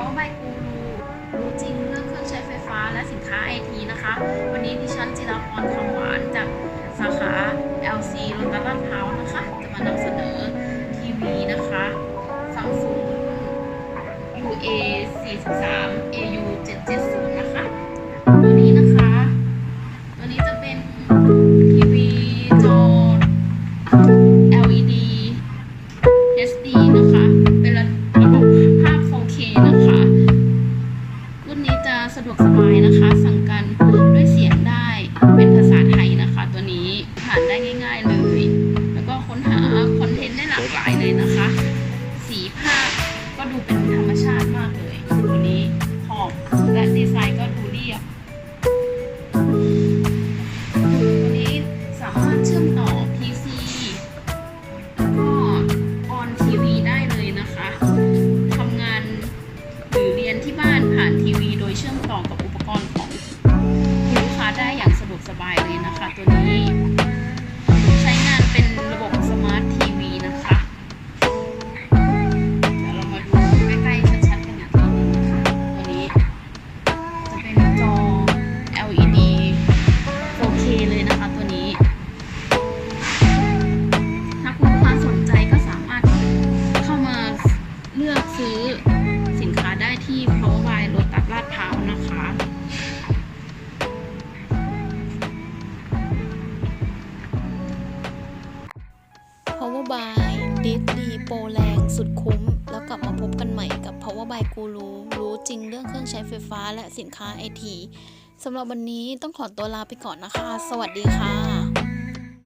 เขาใบกูรูรู้จริงเรื่องเครื่องใช้ไฟฟ้าและสินค้าไอทีนะคะ วันนี้ดิฉันจิราพรคำหวานจากสาขา LC โรตัสลาดพร้าวนะคะ จะมานำเสนอทีวีนะคะ Samsung รุ่น UA 43 AU 770นะคะ ดวกสบายนะคะ สั่งกันด้วยเสียงได้เป็นภาษาไทยนะคะ ตัวนี้ผ่านได้ง่าย ๆเลย แล้วก็ค้นหาคอนเทนต์ได้หลากหลายเลยนะคะ สีภาพก็ดูเป็นธรรมชาติมากเลยตัวนี้ขอบและดีไซน์ก็ดูเรียบตัวนี้สามารถเชื่อมต่อ PC แล้วก็ Power by ดิสดีโปรแรงสุดคุ้ม แล้วกลับมาพบกันใหม่กับ Power by กูรูรู้จริงเรื่องเครื่องใช้ไฟฟ้าและสินค้าไอทีสำหรับวันนี้ต้องขอตัวลาไปก่อนนะคะ สวัสดีค่ะ